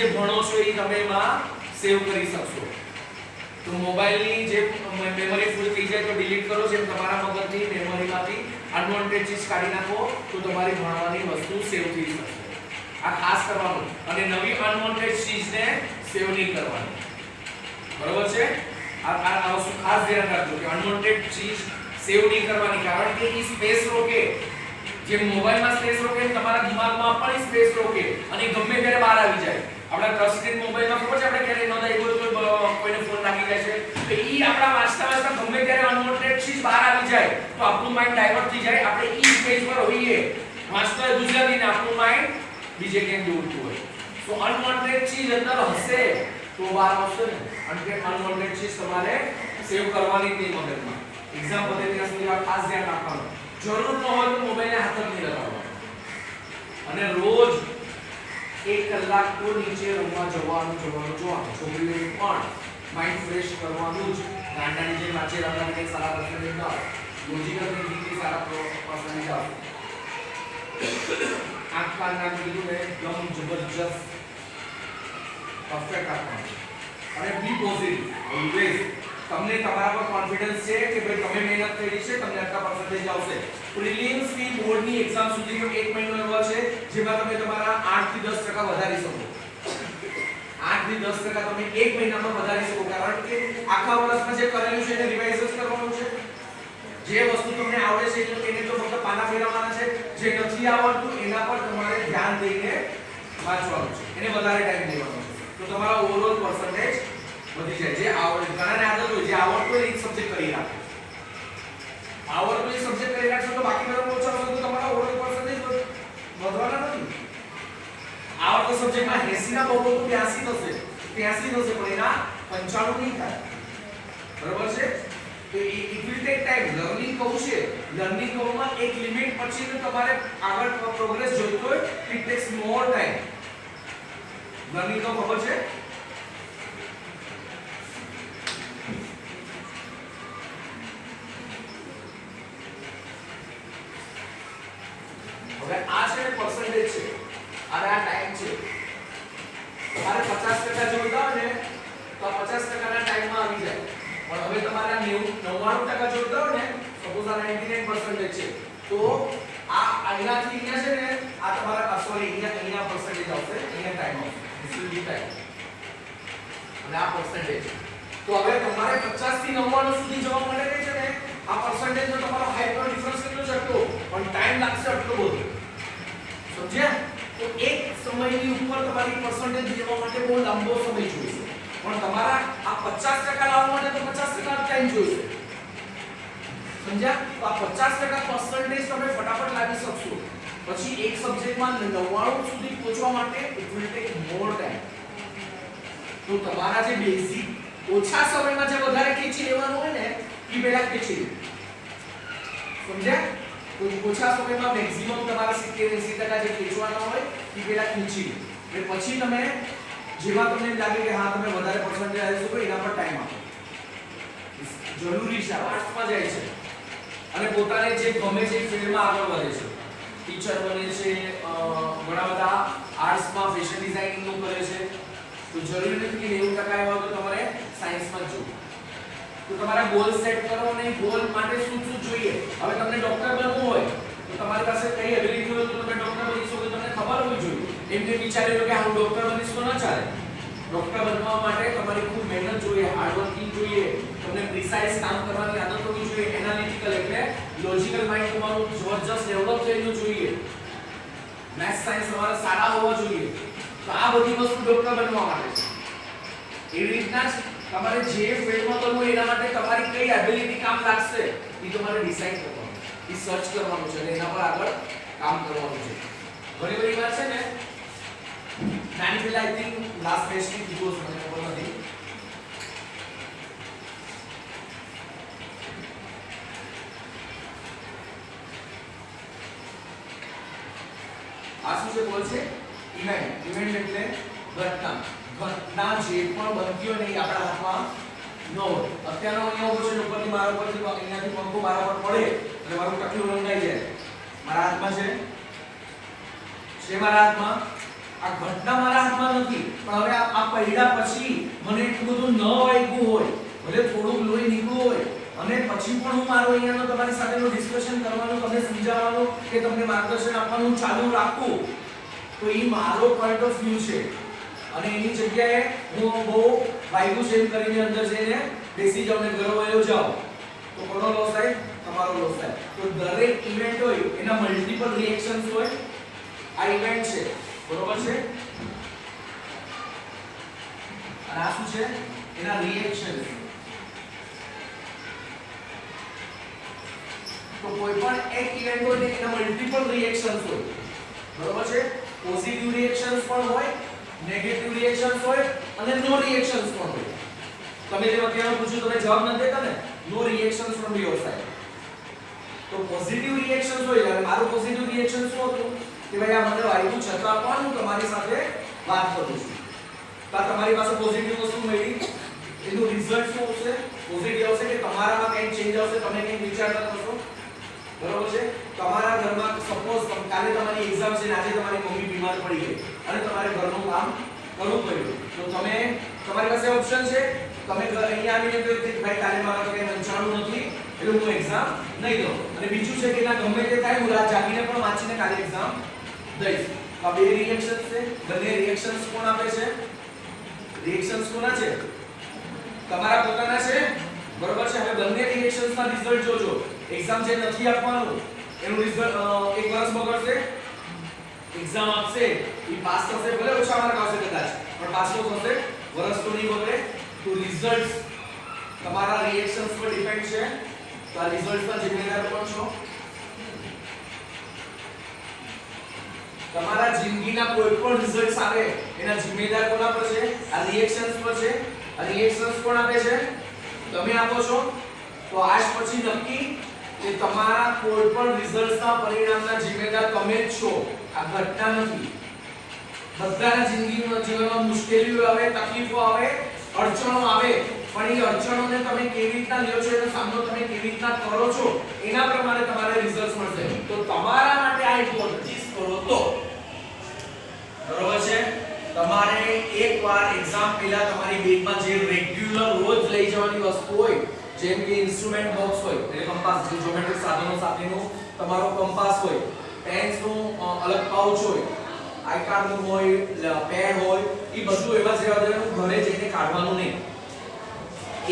જે ભણો છો એ તમે એમાં સેવ કરી શકશો. તો મોબાઈલની જે મેમરી ફૂલ થઈ જાય તો ડિલીટ કરો, જેમ તમારા મગજની મેમરીમાંથી અનવોન્ટેડ ચીજ કાઢી નાખો, તો તમારી ભણવાની વસ્તુ સેવ થઈ શકશે આ ખાસ કરવાનું. અને નવી અનવોન્ટેડ ચીજને સેવ નહીં કરવાની. બરોબર છે? આ આ વસ્તુ ખાસ ધ્યાન રાખજો કે અનવોન્ટેડ ચીજ સેવ નહીં કરવાની. કારણ કે એ સ્પેસ રોકે. જે મોબાઈલમાં સ્પેસ રોકે તમારા દિમાગમાં પણ સ્પેસ રોકે. અને ગમે ત્યારે બહાર આવી જાય. આપણા ટચ સ્ક્રીન મોબાઈલમાં ખબર છે આપણે ક્યારે નોંધાય કોઈ કોઈને ફોન લાગી જાય છે. તો ઈ આપણા વાંચતા વાંચતા ગમે ત્યારે અનવોન્ટેડ ચીજ બહાર આવી જાય, તો આપણું માઇન્ડ ડાયવર્ટ થઈ જાય. આપણે ઈ પેજ પર હોઈએ, વાંચતા હોય આપણું માઇન્ડ બીજે ક્યાંક દોડતું હોય. તો અનવોન્ટેડ ચીજ અંદર હશે તો બહાર આવશે ને. અને અનવોન્ટેડ ચીજ તમારે સેવ કરવાની નહીં મગજમાં. એક્ઝામ પતે ત્યાં સુધી આ ખાસ ધ્યાન રાખવાનું. જરૂર ન હોય તો મોબાઈલને હાથ જ નહીં લગાવવાનો અને રોજ એક કલાક તો નીચે રમવા જવાનું જવાનું, જોવાનું. છોકરીઓને પણ માઇન્ડ ફ્રેશ કરવાનું જ. ગાંડાની જે વાંચે રમવાની કંઈક સારા પસંદ ના લોજિકલ રીતે સારા પસંદ આંખ કાન નામ કીધું ને એકદમ જબરજસ્ત. પરફેક્ટ આપવાનું અને બી પોઝિટિવ ઓલવેઝ તમને તમારા પર કોન્ફિડન્સ છે કે ભાઈ તમે મહેનત કરી છે, તમને આટલા પર્સન્ટેજ આવશે. પ્રિલિમ્સની બોર્ડની એક્ઝામ સુધીનો એક મહિનો એવો છે, જેમાં તમે તમારા 8 થી 10 ટકા વધારી શકો. 8 થી 10 ટકા તમે એક મહિનામાં વધારી શકો, કારણ કે આખા વર્ષમાં જે કરેલું છે એને રિવાઇઝ કરવાનું છે. જે વસ્તુ તમને આવડે છે એને તો ફક્ત પાના ફેરવવાના છે. જે નથી આવડતું એના પર તમારે ધ્યાન દઈને વાંચવાનું છે. એને વધારે ટાઈમ દેવાનો છે. તો તમારો ઓવરઓલ પર્સન્ટેજ વધી જાય. જે આવડે, ઘણાને આદત હોય, જે આવડતું હોય એ જ સબ્જેક્ટ કરી રાખે. આવડતું એ સબ્જેક્ટ કરી રાખશો તો બાકી પર્સન્ટેજ નથી. આવડતો સબ્જેક્ટમાં 80 ના બહુ 82 થશે. 83 થશે, પણ એના 95 નહીં થાય. બરાબર છે? તો ઇટ લર્નિંગ કહું છે લર્નિંગ કહુમાં એક લિમિટ પછી તમારે આગળ પ્રોગ્રેસ જોઈતો હોય ઇટ ટાઈમ લર્નિંગ તો ખબર છે હવે આ છે ને પર્સન્ટેજ છે અને આ ટાઈમ છે તમારે 50% જોઈતા હોય ને તો આ 50% ના ટાઈમમાં આવી જાય પણ હવે તમારે આ 90 99% જોઈતા હોય ને સપોઝ આ 99% છે તો આ અહીંયાથી અહીંયા છે ને આ તમારા સોરી અહીંયા અહીંયા પર્સન્ટેજ આવશે અહીંયા ટાઈમ આવશે this will be time. અને આ પર્સન્ટેજ તો હવે તમારે 50 થી 99 સુધી જવા માટે છે ને આ પર્સન્ટેજ નો તમારો હાઈટ નો ડિફરન્સ કેટલો છે આટલો પણ ટાઈમ લાગશે આટલો બધો સમજ્યા તો એક સમયની ઉપર તમારી પર્સન્ટેજ જવા માટે બહુ લાંબો સમય જોઈશે પણ તમારા આ 50% લાવવા માટે તો 50% ટાઈમ જોઈશે સમજ્યા તો આ 50% પર્સન્ટેજ તમે ફટાફટ લાવી શકશો પછી એક સબ્જેક્ટમાં 99 સુધી પહોંચવા માટે it will take more time તો તમારા જે બેઝિક ઓછા સમયમાં જે વધારે ખેંચી લેવાનું હોય ને, એ પહેલા ખેંચી લો. સમજ્યા? તો ઓછા સમયમાં મેક્સિમમ તમારા 70 80% જે ખેંચવાના હોય, એ પહેલા ખેંચી લો. એટલે પછી તમે જેવા તમને લાગે કે હા, તમે વધારે પર્સન્ટેજ આવી શકો એના પર ટાઈમ આપો. જરૂરી છે આર્ટ્સમાં જાય છે. અને પોતાને જે ગમે છે ફિલ્ડમાં આગળ વધે છે. ટીચર બને છે ઘણા બધા આર્ટ્સમાં ફેશન ડિઝાઇનિંગનું કરે છે. તો જરૂરી નથી કે નેવું ટકા એવા તો તમારે સાયન્સમાં જ તો તમારા ગોલ સેટ કરો અને ગોલ માટે શું શું જોઈએ. હવે તમને ડોક્ટર બનવું હોય, તો તમારી પાસે કઈ એબિલિટી હોય તો તમે ડોક્ટર બની શકો, તમને ખબર હોવી જોઈએ. એમ કે વિચારી લો કે હું ડોક્ટર બનીશ તો ન ચાલે. ડોક્ટર બનવા માટે તમારી ખૂબ મહેનત જોઈએ હાર્ડ વર્કિંગ જોઈએ, તમને પ્રિસાઇઝ કામ કરવાની આદત હોવી જોઈએ એનાલિટિકલ એટલે લોજિકલ માઇન્ડ તમારું જબરજસ્ત ડેવલપ થયેલું જોઈએ. મેથ્સ સાયન્સ તમારા સારા હોવા જોઈએ. તો આ બધી વસ્તુ ડોક્ટર બનવા માટે છે. એવી રીતના જ તમારે જે ફિલ્ડમાં કરવું એના માટે તમારી કઈ એબિલિટી કામ લાગશે, એ તમારે ડિસાઈડ કરવાનું એ સર્ચ કરવાનું છે અને એના પર આગળ કામ કરવાનું છે. ઘણી બધી વાર છે ને નાની પેલા આઈ થિંક લાસ્ટ બેસ્ટની કીધું હશે મને ખબર નથી આ છે બોલ છે ઇવેન્ટ ઇવેન્ટ એટલે ઘટના. ઘટના જે પણ બનતી હોય ને આપણા હાથમાં ન અત્યારનો અહીંયા ઊભો છે ઉપરથી મારા ઉપરથી અહીંયાથી પંખો મારા પર પડે એટલે મારું ટકલું રંગાઈ જાય. મારા હાથમાં છે. છે મારા હાથમાં? આ ઘટના મારા હાથમાં નથી, પણ હવે આ પડ્યા પછી મને એટલું બધું ન વાગ્યું હોય, ભલે થોડું લોહી નીકળ્યું હોય, અને પછી પણ હું મારો અહીંયાનો તમારી સાથેનું ડિસ્કશન કરવાનું, તમને સમજાવવાનું કે તમને માર્ગદર્શન આપવાનું ચાલુ રાખું, તો એ મારો પોઈન્ટ ઓફ વ્યૂ છે. અને એની જગ્યાએ હું બહુ વાયગું છે કરીને અંદર જઈને બેસી જાઉં ને ઘરો વયો જાઉં. તો કોનો લોસ થાય? તમારો લોસ થાય. તો દરેક ઇવેન્ટ હોય, એના મલ્ટિપલ રિએક્શન્સ હોય. આ ઇવેન્ટ છે. બરોબર છે? અને આ શું છે? એના રિએક્શન તો કોઈ પણ એક ઇવેન્ટ હોય ને એના મલ્ટીપલ રિએક્શન્સ હોય. બરોબર છે? પોઝિટિવ રિએક્શન્સ પણ હોય નેગેટિવ રિએક્શન્સ હોય, અને નો રિએક્શન્સ પણ હોય. તમે જે અત્યારે પૂછ્યું તમે જવાબ નથી દેતા ને? No reactions from your side તો પોઝિટિવ રિએક્શન્સ હોય મારું પોઝિટિવ રિએક્શન શું હતું? કે ભાઈ આ મને આવ્યું છતાં પણ હું તમારી સાથે વાત કરું છું. તો તમારી પાસે પોઝિટિવ વસ્તુ મળી. એનું રિઝલ્ટ શું હશે પોઝિટિવ આવશે કે તમારામાં કંઈક ચેન્જ આવશે? તમે કંઈક વિચારતા થશો બરોબર છે? તમારા ઘરમાં સપોઝ કાલે તમારી એક્ઝામ છે આજે તમારી મમ્મી બીમાર પડી ગઈ. અને તમારે ઘરનું કામ કરવું પડ્યું. તો તમે, તમારી પાસે ઓપ્શન છે? તમે અહીંયા આવીને કહ્યું કે ભાઈ કાલે મારા કંઈ વંચાણું નથી, એટલે હું એક્ઝામ નહીં દઉં. અને બીજું છે કે ના ગમે તે થાય હું રાત જાગીને પણ વાંચીને કાલે એક્ઝામ દઈશ આ બે રિએક્શન્સ છે. બંને રિએક્શન્સ કોણ આપે છે? રિએક્શન્સ કોના છે? તમારા પોતાના છે? બરોબર છે. હવે બંને રિએક્શન્સ ના રિઝલ્ટ જોજો. એક્ઝામ જે નથી આપવાનું, એનું રિઝલ્ટ એક વર્ષ બગડશે. એક્ઝામ આપશે. એ પાસ થશે ભલે ઓછા માર્ક આવશે કદાચ, પણ પાસ તો થશે. વર્ષ તો નહીં બગડે. તો રિઝલ્ટ તમારા રિએક્શન્સ પર ડિપેન્ડ છે. તો આ રિઝલ્ટ પર જિમ્મેદાર કોણ છો? તમારા જિંદગીના કોઈ પણ રિઝલ્ટ આવે, એના જિમ્મેદાર કોના પર છે, આ રિએક્શન્સ પર છે, આ રિએક્શન્સ કોણ આપે છે? તમે આપો છો? તો આજ પછી નક્કી કે તમારા કોઈ પણ રિઝલ્ટના પરિણામના જિમ્મેદાર તમે જ છો. આ ઘટના નથી. બધાના જિંદગીમાં જીવનમાં મુશ્કેલીઓ આવે, તકલીફો આવે, અડચણો આવે, પણ એ અડચણોને તમે કેવી રીતના લ્યો છો, એનો સામનો તમે કેવી રીતના કરો છો, એના પ્રમાણે તમારે રિઝલ્ટ મળશે. તો તમારા માટે આ ઇમ્પોર્ટન્ટ કરો તો બરોબર છે? તમારે એકવાર એક્ઝામ પહેલા તમારી બેગમાં જે રેગ્યુલર રોજ લઈ જવાની વસ્તુ હોય, જેમ કે ઇન્સ્ટ્રુમેન્ટ બોક્સ હોય એટલે કંપાસ જે જ્યોમેટ્રિક સાધનો સાથેનું તમારો કંપાસ હોય પેન્સનું અલગ પાઉચ હોય આઈ કાર્ડનું હોય પેન હોય, એ બધું એવા જેવા જેવાનું ઘરે જઈને કાઢવાનું નહીં.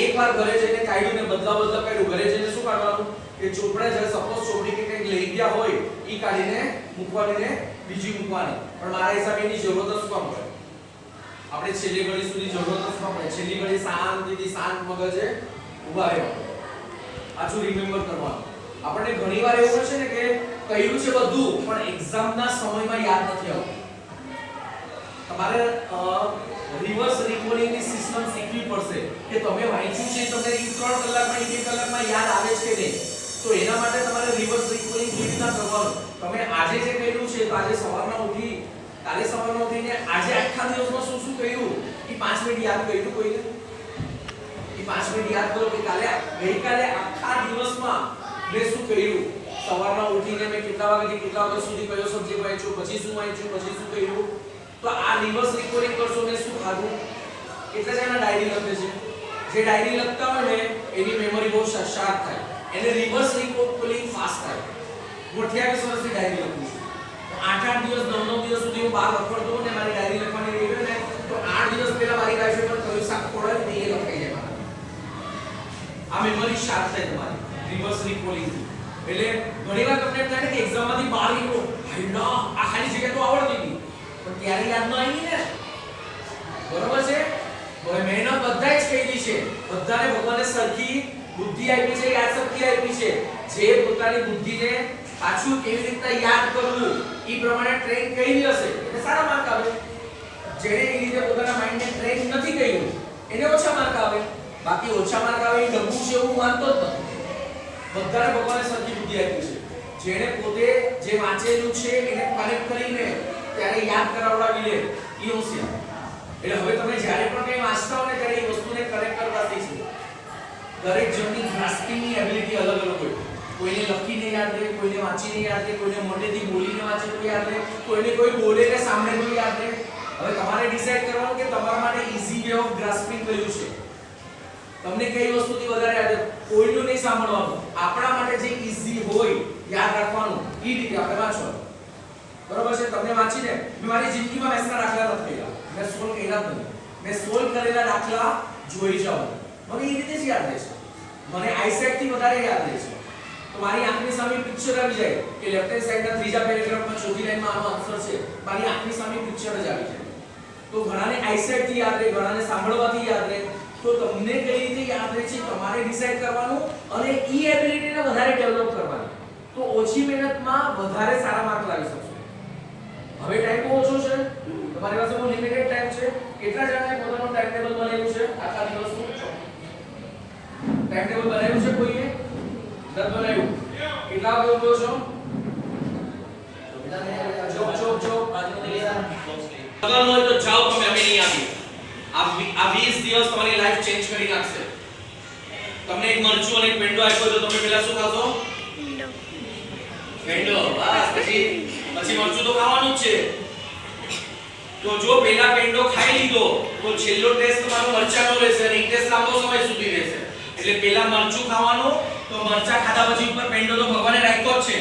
એકવાર ઘરે જઈને કાઢ્યું ને બદલા બદલા કાઢ્યું, ઘરે જઈને શું કાઢવાનું? કે ચોપડા જે સપોઝ ચોપડી કે કંઈક લઈ ગયા હોય એ કાઢીને મૂકવાની ને બીજી મૂકવાની. પણ મારા હિસાબે એની જરૂરત જ કામ પડે આપણે છેલ્લી ઘડી સુધી જરૂરત જ કામ પડે છેલ્લી ઘડી શાંતિથી શાંત મગજે ઊભા રહેવાનું. પાછું રિમેમ્બર કરવાનું. આપણને ઘણીવાર એવું છે ને કે કહ્યું છે બધું, પણ એક્ઝામના સમયમાં યાદ નથી આવતું. તમારે રિવર્સ રિકોલિંગની સિસ્ટમ શીખવી પડશે કે તમે વાંચ્યું છે તમને 3 કલાકમાં એક કલાકમાં યાદ આવે છે કે નહીં? તો એના માટે તમારે રિવર્સ રિકોલિંગ કેવી રીતના કરવાનું? તમે આજે જે કર્યું છે, તો આજે સવારમાં ઉઠી, કાલે સવારમાં ઉઠીને આજે આખા દિવસમાં શું શું કર્યું? એ પાંચ મિનિટ યાદ કર્યું કોઈને? એ પાંચ મિનિટ યાદ કરો કે કાલે ગઈકાલે આખા દિવસમાં મેં શું કર્યું? સવારમાં ઉઠીને મેં કેટલા વાગ્યાથી કેટલા વાગ્યા સુધી કયો સબ્જેક્ટ વાંચ્યો, પછી શું વાંચ્યું, પછી શું કર્યું? તો આ રિવર્સ રિકોર્ડિંગ કરશો ને શું ખાધું? એટલે જ એના ડાયરી લખે છે? જે ડાયરી લખતા હોય ને, એની મેમરી બહુ શાર્પ થાય. એને રિવર્સ રિકોર્ડિંગ ફાસ્ટ થાય. હું 28 વર્ષથી ડાયરી લખું છું. તો આઠ આઠ દિવસ, નવ નવ દિવસ સુધી હું બહાર રખડતો ને મારી ડાયરી લખવાની રહી ને, તો આઠ દિવસ પહેલા મારી વાઈફે પણ કયું શાક ખોડાય ને એ લખાઈ જાય આ મેમરી શાર્પ થાય તમારી. રિવર્સ રિકોલિંગ એટલે ઘણીવાર તમને થાય કે એક્ઝામમાંથી બહાર નીકળો. હાયલા આ ખાલી જગ્યા તો આવડતી હતી. પણ ત્યારે યાદ ન આવી ને. બરોબર છે? મહેનત બધાય જ કહી છે. બધાને ભગવાને સરખી બુદ્ધિ આપી છે યાદ શક્તિ આપી છે. જે પોતાની બુદ્ધિને પાછું કેવી રીતે યાદ કરવું, એ પ્રમાણે ટ્રેન કરી હશે. એટલે સારા માર્ક આવે. જેણે એ રીતે પોતાના માઇન્ડને ટ્રેન નથી કર્યું, એને ઓછા માર્ક આવે. બાકી ઓછા માર્ક આવે એ ડબ્બુ છે એવું માનતો જ નથી. બધાને ભગવાને સરખી બુદ્ધિ આપી છે. જેણે પોતે જે વાંચેલું છે, એને કનેક્ટ કરીને ત્યારે યાદ કરાવડાવી લે. એ હોશિયાર એટલે હવે તમે જ્યારે પણ કંઈ વાંચતા હો ને ત્યારે એ વસ્તુને કનેક્ટ કરવા શીખો દરેક જણની ગ્રાસ્પિંગની એબિલિટી અલગ અલગ હોય. કોઈને લખીને યાદ રહે, કોઈને વાંચીને યાદ રહે, કોઈને મોઢેથી બોલીને વાંચે તો યાદ રહે, કોઈને કોઈ બોલે ને સાંભળે તો યાદ રહે. હવે તમારે ડિસાઈડ કરવાનું કે તમારા માટે ઈઝી વે ઓફ ગ્રાસ્પિંગ કયું છે? તમને કઈ વસ્તુથી વધારે યાદ કોઈનું નહીં સાંભળવાનું. આપણા માટે જે ઈઝી હોય, યાદ રાખવાનું. એ રીતે આપણે વાંચવાનું. બરોબર છે? તમને વાંચીને મેં મારી જિંદગીમાં એસના દાખલા નથી કર્યા. મેં સોલ્વ કર્યા જ નથી મેં સોલ્વ કરેલા દાખલા જોઈ જાઉં. મને એ રીતે જ યાદ રહે છે. મને આઈસેટથી વધારે યાદ રહે છે. તો મારી આંખની સામે પિક્ચર આવી જાય કે લેફ્ટ હેન્ડ સાઈડના ત્રીજા પેરેગ્રાફમાં ચોથી લાઈનમાં આનો આન્સર છે. મારી આંખની સામે પિક્ચર જ આવી જાય. તો ઘણાને આઈસેટથી યાદ રહે, ઘણાને સાંભળવાથી યાદ રહે. તો તમને કઈ રીતે યાદ રહે છે તમારે ડિસાઈડ કરવાનું અને ઈ એબિલિટીને વધારે ડેવલપ કરવાની. તો ઓછી મહેનતમાં વધારે સારા માર્ક લાવી શકશો. હવે ટાઈમ બહુ ઓછો છે. તમારી પાસે બહુ લિમિટેડ ટાઈમ છે. કેટલા જણાએ પોતાનું ટાઈમ ટેબલ બનાવ્યું છે? આખા દિવસનું? ટાઈમ ટેબલ બનાવ્યું છે કોઈએ નથી બનાવ્યું કેટલા વાગે ઉઠો છો જોબ જોબ જોબ અગર હોય તો જાઓ તમે અમે નહીં આવીએ આ વી- આ 20 દિવસ તમારી લાઈફ ચેન્જ કરી નાખશે તમને એક મરચું અને એક પેંડો આપ્યો તો તમે પહેલા શું ખાશો પેંડો બસ પછી પછી મરચું તો ખાવાનું જ છે તો જો પહેલા પેંડો ખાઈ લીધો તો છેલ્લો ટેસ્ટ તમારો મરચાનો રહેશે અને એક ટેસ્ટ લાંબો સમય સુધી રહેશે એટલે પેલા મરચું ખાવાનું, તો મરચા ખાધા પછી ઉપર પેન્ડો તો ભગવાને રાખ્યો જ છે.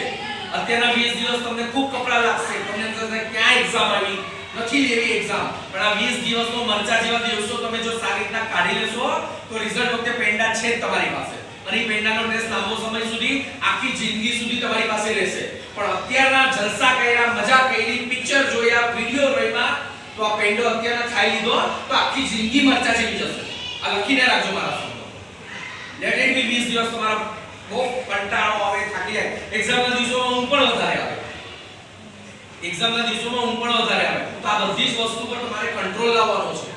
અત્યારના 20 દિવસ તમને ખૂબ કપડા લાગશે. તમને ક્યાં એક્ઝામ આવી? નથી લેવી એક્ઝામ પણ આ 20 દિવસનો મરચા જેવા દિવસો તમે જો સારી રીતના કાઢી લેશો, તો રિઝલ્ટ વખતે પેન્ડા છે તમારી પાસે. અને પેંડાનો ટેસ્ટ લાંબો સમય સુધી, આખી જિંદગી સુધી તમારી પાસે રહેશે. પણ અત્યારના જલસા કર્યા, મજા કરી પિક્ચર જોયા વિડિયો જોયા, તો આ પેંડો અત્યારના ખાઈ લીધો, તો આખી જિંદગી મરચા જેવી જશે. આ લખીને રાખજો મારા બી 20 દિવસ તમારા બહુ કંટાળો આવે, થાકી જાય. એક્ઝામના દિવસોમાં ઊંઘ પણ વધારે આવે. એક્ઝામના દિવસોમાં ઊંઘ પણ વધારે આવે. તો આ બધી વસ્તુ પર તમારે કંટ્રોલ લાવવાનો છે.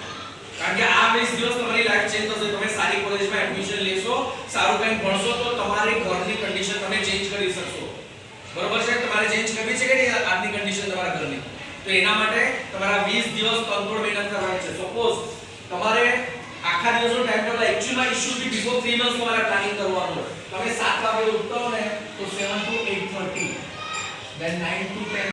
કારણ કે આ 20 દિવસ તમારી લાઈફ ચેન્જ થશે. તમે સારી કોલેજમાં એડમિશન લેશો, સારું કંઈક ભણશો, તો તમારી ઘરની કન્ડિશન તમે ચેન્જ કરી શકશો. બરોબર છે? તમારે ચેન્જ કરવી છે કે નહીં? આજની કન્ડિશન તમારા ઘરની. તો એના માટે તમારા 20 દિવસ કંટ્રોલ મહેનત કરવાની છે. સપોઝ તમારે આખા દિવસનો ટાઈમ ટેબલ એક્ચ્યુઅલમાં ઇશ્યુ બી બિફોર 3 મંથ્સ તમારે પ્લાનિંગ કરવાનું તમે 7 વાગે ઉઠતા હો ને, તો 7 to 8:30 ધેન 9 to 10